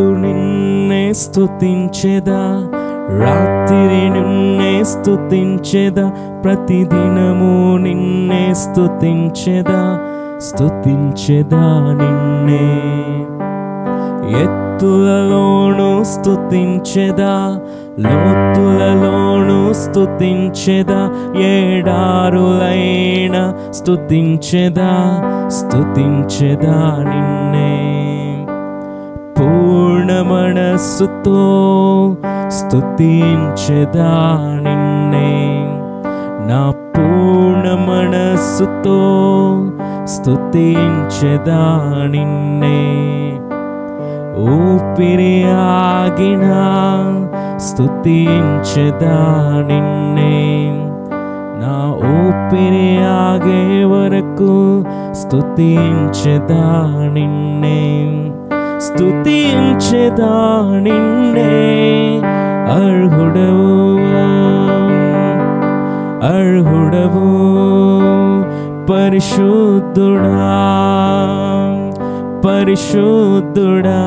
పగలు నిన్నే స్తుతించెదా? రాత్రి నిన్నే స్తుతించెదా? ప్రతిదినము నిన్నే స్తుతించెదా? స్తుతించెదా నిన్నే? ఎత్తులలోను స్తుతించెదా? లోతులలోను స్తుతించెదా? ఏడారులైన స్తుతించెదా? స్తుతించెదా నిన్నే? మనస్సుతో స్తుతించెదా నిన్నే. నా పూర్ణ మనస్సుతో స్తుతించెదా నిన్నే. ఊపిరి ఆగిన స్తుతించెదా నిన్నే. నా ఊపిరి ఆగే వరకు స్తుతించెదా నిన్నే. స్తుతించెదా నిన్నే అర్హుడవు అర్హుడవు పరిశుద్ధుడా పరిశుద్ధుడా